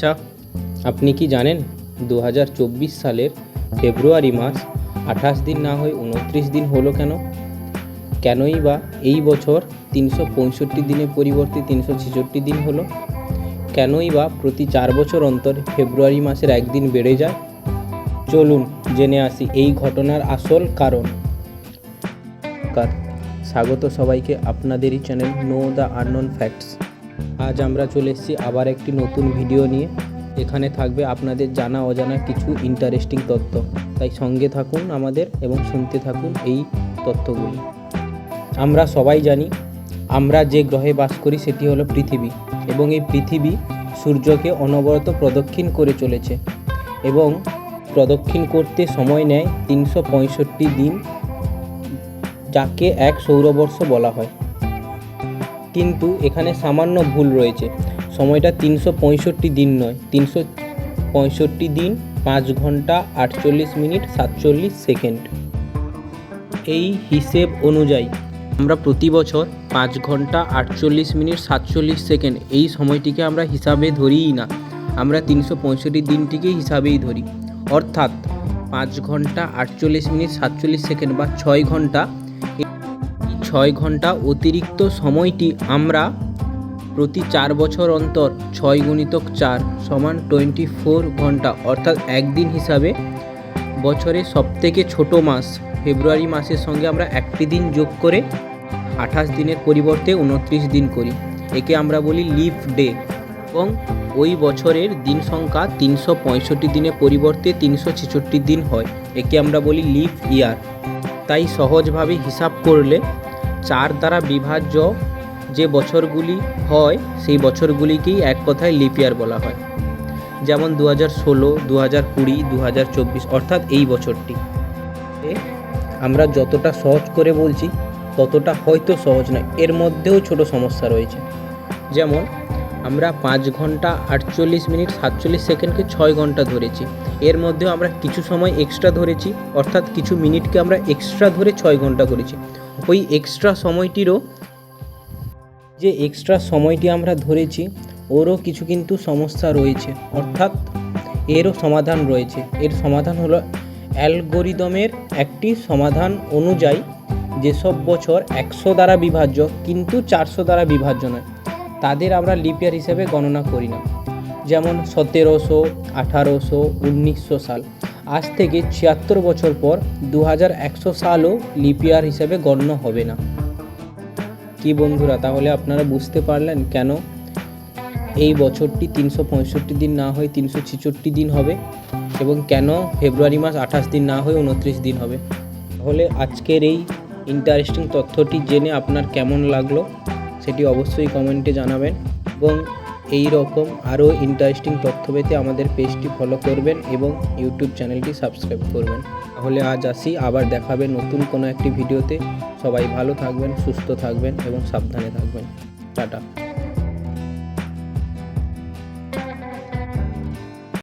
আচ্ছা আপনি কি জানেন দু হাজার চব্বিশ সালের ফেব্রুয়ারি মাস আঠাশ দিন না হয়ে উনত্রিশ দিন হলো কেন? কেনই বা এই বছর তিনশো পঁয়ষট্টি দিনের পরিবর্তে তিনশো ছেষট্টি দিন হলো? কেনই বা প্রতি চার বছর অন্তর ফেব্রুয়ারি মাসের একদিন বেড়ে যায়? চলুন জেনে আসি এই ঘটনার আসল কারণ। স্বাগত সবাইকে আপনাদেরই channel know the unknown facts. আজ আমরা চলে এসেছি আবার একটি নতুন ভিডিও নিয়ে। এখানে থাকবে আপনাদের জানা অজানা কিছু ইন্টারেস্টিং তথ্য তাই সঙ্গে থাকুন আমাদের এবং শুনতে থাকুন এই তথ্যগুলি আমরা সবাই জানি, আমরা যে গ্রহে বাস করি সেটি হলো পৃথিবী এবং এই পৃথিবী সূর্যকে অনবরত প্রদক্ষিণ করে চলেছে এবং প্রদক্ষিণ করতে সময় নেয় তিনশো পঁয়ষট্টি দিন, যাকে এক সৌরবর্ষ বলা হয়। কিন্তু এখানে সামান্য ভুল রয়েছে। সময়টা তিনশো পঁয়ষট্টি দিন নয়, তিনশো পঁয়ষট্টি দিন পাঁচ ঘণ্টা আটচল্লিশ মিনিট সাতচল্লিশ সেকেন্ড। এই হিসেব অনুযায়ী আমরা প্রতি বছর পাঁচ ঘণ্টা আটচল্লিশ মিনিট সাতচল্লিশ সেকেন্ড এই সময়টিকে আমরা হিসাবে ধরিই না। আমরা তিনশো পঁয়ষট্টি দিনটিকেই হিসাবেই ধরি। অর্থাৎ পাঁচ ঘণ্টা আটচল্লিশ মিনিট সাতচল্লিশ সেকেন্ড বা ছয় ঘণ্টা ছয় ঘণ্টা অতিরিক্ত সময়টি আমরা প্রতি চার বছর অন্তর ছয় গুণিতক চার সমান টোয়েন্টি ফোর ঘণ্টা, অর্থাৎ একদিন হিসাবে বছরের সবথেকে ছোট মাস, ফেব্রুয়ারি মাসের সঙ্গে আমরা একটি দিন যোগ করে আঠাশ দিনের পরিবর্তে উনত্রিশ দিন করি। একে আমরা বলি লিফ ডে এবং ওই বছরের দিন সংখ্যা তিনশো পঁয়ষট্টি দিনের পরিবর্তে তিনশো ছেষট্টি দিন হয়। একে আমরা বলি লিফ ইয়ার। তাই সহজভাবে হিসাব করলে চার দ্বারা বিভাজ্য যে বছরগুলি হয়, সেই বছরগুলিকেই এক কথায় লিপিয়ার বলা হয়। যেমন দু হাজার ষোলো দু হাজার কুড়ি দু হাজার চব্বিশ, অর্থাৎ এই বছরটি। আমরা যতটা সহজ করে বলছি, ততটা হয়তো সহজ নয়। এর মধ্যেও ছোট সমস্যা রয়েছে। যেমন আমরা পাঁচ ঘণ্টা আটচল্লিশ মিনিট সাতচল্লিশ সেকেন্ডকে ছয় ঘণ্টা ধরেছি। এর মধ্যেও আমরা কিছু সময় এক্সট্রা ধরেছি, অর্থাৎ কিছু মিনিটকে আমরা এক্সট্রা ধরে ছয় ঘণ্টা করেছি। ওই এক্সট্রা সময়টিরও যে এক্সট্রা সময়টি আমরা ধরেছি, ওরও কিছু কিন্তু সমস্যা রয়েছে। অর্থাৎ এরও সমাধান রয়েছে। এর সমাধান হলো অ্যালগোরিদমের একটি সমাধান অনুযায়ী যেসব বছর একশো দ্বারা বিভাজ্য, কিন্তু চারশো দ্বারা বিভাজ্য নয়। তাদের আমরা লিপিয়ার হিসেবে গণনা করি না। যেমন সতেরোশো, আঠারোশো, উনিশশো সাল। আজ থেকে ছিয়াত্তর বছর পর দু হাজার একশো সালও লিপিয়ার হিসেবে গণ্য হবে না। কি বন্ধুরা, তাহলে আপনারা বুঝতে পারলেন কেন এই বছরটি তিনশো পঁয়ষট্টি দিন না হয়ে তিনশো ছেষট্টি দিন হবে এবং কেন ফেব্রুয়ারি মাস আঠাশ দিন না হয়ে উনত্রিশ দিন হবে? তাহলে আজকের এই ইন্টারেস্টিং তথ্যটি জেনে আপনার কেমন লাগল? সেটি অবশ্যই কমেন্টে জানাবেন এবং এই রকম আরও ইন্টারেস্টিং তথ্য পেতে আমাদের পেজটি ফলো করবেন এবং ইউটিউব চ্যানেলটি সাবস্ক্রাইব করবেন। তাহলে আজ আসি, আবার দেখাবে নতুন কোনো একটি ভিডিওতে সবাই ভালো থাকবেন, সুস্থ থাকবেন এবং সাবধানে থাকবেন। টাটা।